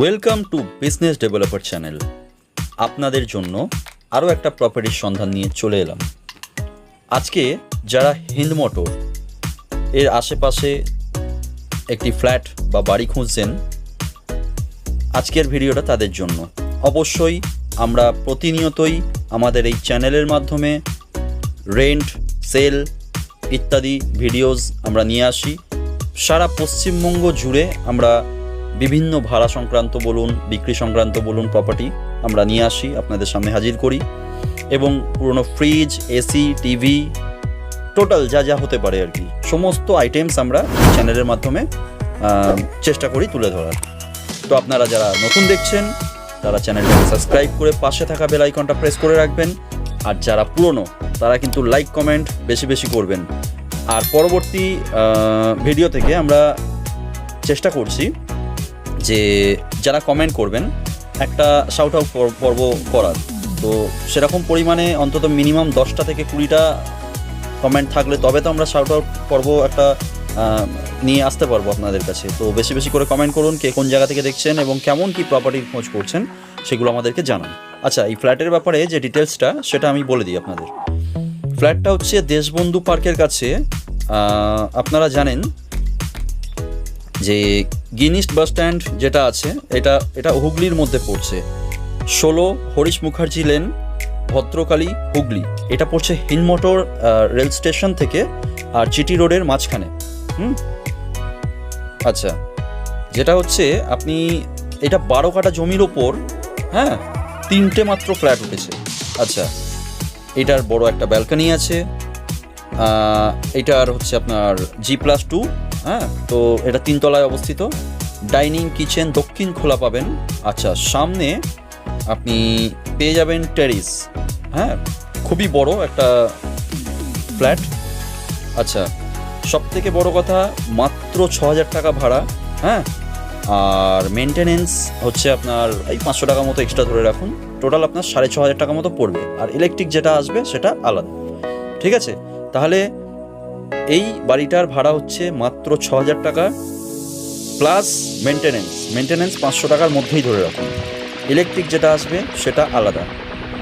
Welcome to business developer channel আপনাদের জন্য আরও একটা প্রপার্টির সন্ধান নিয়ে চলে এলাম। আজকে যারা হিন্দ মোটর এর আশেপাশে একটি ফ্ল্যাট বা বাড়ি খুঁজছেন, আজকের ভিডিওটা তাদের জন্য। অবশ্যই আমরা প্রতিনিয়তই আমাদের এই চ্যানেলের মাধ্যমে রেন্ট সেল ইত্যাদি ভিডিওস আমরা নিয়ে আসি। সারা পশ্চিমবঙ্গ জুড়ে আমরা বিভিন্ন ভাড়া সংক্রান্ত বলুন, বিক্রি সংক্রান্ত বলুন প্রপার্টি আমরা নিয়ে আসি, আপনাদের সামনে হাজির করি। এবং পুরনো ফ্রিজ এসি টিভি টোটাল যা যা হতে পারে আর কি। সমস্ত আইটেমস আমরা চ্যানেলের মাধ্যমে চেষ্টা করি তুলে ধরার। তো আপনারা যারা নতুন দেখছেন, তারা চ্যানেলটাকে সাবস্ক্রাইব করে পাশে থাকা বেল আইকনটা প্রেস করে রাখবেন। আর যারা পুরনো, তারা কিন্তু লাইক কমেন্ট বেশি বেশি করবেন। আর পরবর্তী ভিডিও থেকে আমরা চেষ্টা করছি যে যারা কমেন্ট করবেন, একটা শাউট আউট পর্ব করার। তো সেরকম পরিমাণে অন্তত মিনিমাম দশটা থেকে কুড়িটা কমেন্ট থাকলে তবে তো আমরা শাউট আউট পর্ব একটা নিয়ে আসতে পারব আপনাদের কাছে। তো বেশি বেশি করে কমেন্ট করুন, কে কোন জায়গা থেকে দেখছেন এবং কেমন কি প্রপার্টির খোঁজ করছেন, সেগুলো আমাদেরকে জানান। আচ্ছা এই ফ্ল্যাটের ব্যাপারে যে ডিটেলসটা সেটা আমি বলে দিই আপনাদের। ফ্ল্যাটটা হচ্ছে দেশবন্ধু পার্কের কাছে আপনারা জানেন যে গিনিস্ট বাস স্ট্যান্ড যেটা আছে, এটা এটা হুগলির মধ্যে পড়ছে। ষোলো হরিশ মুখার্জি লেন, ভদ্রকালী হুগলি। এটা পড়ছে হিনমোটর রেল স্টেশন থেকে, আর জিটি রোডের মাঝখানে। হুম? আচ্ছা। যেটা হচ্ছে, আপনি, এটা বারো কাটা জমির ওপর হ্যাঁ তিনটে মাত্র ফ্ল্যাট উঠেছে। আচ্ছা। এটার বড় একটা ব্যালকনি আছে। এটার হচ্ছে আপনার জি প্লাস টু। হ্যাঁ তো এটা তিনতলায় অবস্থিত। ডাইনিং কিচেন দক্ষিণ খোলা পাবেন। আচ্ছা সামনে আপনি পেয়ে যাবেন টেরিস। হ্যাঁ খুবই বড় একটা ফ্ল্যাট। আচ্ছা সব থেকে বড় কথা, মাত্র ছ হাজার টাকা ভাড়া। হ্যাঁ আর মেনটেনেন্স হচ্ছে আপনার এই পাঁচশো টাকা মতো এক্সট্রা ধরে রাখুন। টোটাল আপনার সাড়ে ছ হাজার টাকা মতো পড়বে। আর ইলেকট্রিক যেটা আসবে, সেটা আলাদা। ঠিক আছে? তাহলে এই বাড়িটার ভাড়া হচ্ছে মাত্র ছ হাজার টাকা, প্লাস মেনটেনেন্স মেনটেনেন্স পাঁচশো টাকার মধ্যেই ধরে রাখুন। ইলেকট্রিক যেটা আসবে, সেটা আলাদা।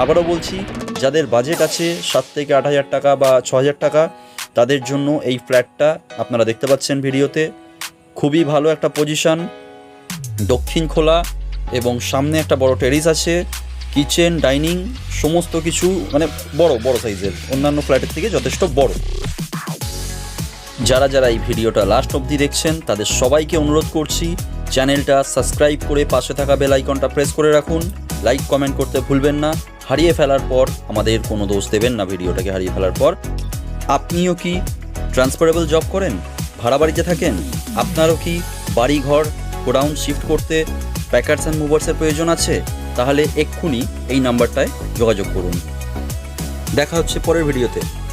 আবারও বলছি, যাদের বাজেট আছে সাত থেকে আট হাজার টাকা বা ছ হাজার টাকা, তাদের জন্য এই ফ্ল্যাটটা আপনারা দেখতে পাচ্ছেন ভিডিওতে। খুবই ভালো একটা পজিশন দক্ষিণ খোলা এবং সামনে একটা বড় টেরিস আছে কিচেন ডাইনিং সমস্ত কিছু মানে বড় বড় সাইজের অন্যান্য ফ্ল্যাটের থেকে যথেষ্ট বড়। যারা যারা এই ভিডিওটা লাস্ট অবধি দেখছেন, তাদের সবাইকে অনুরোধ করছি, চ্যানেলটা সাবস্ক্রাইব করে পাশে থাকা বেল আইকনটা প্রেস করে রাখুন। লাইক কমেন্ট করতে ভুলবেন না। হারিয়ে ফেলার পর আমাদের কোনো দোষ দেবেন না ভিডিওটাকে হারিয়ে ফেলার পর। আপনিও কি ট্রান্সফারেবল জব করেন? ভাড়া বাড়িতে থাকেন? আপনারও কি বাড়ি ঘর গোডাউন শিফট করতে প্যাকার্স অ্যান্ড মুভার্সের প্রয়োজন আছে? তাহলে এক্ষুনি এই নাম্বারটায় যোগাযোগ করুন। দেখা হচ্ছে পরের ভিডিওতে।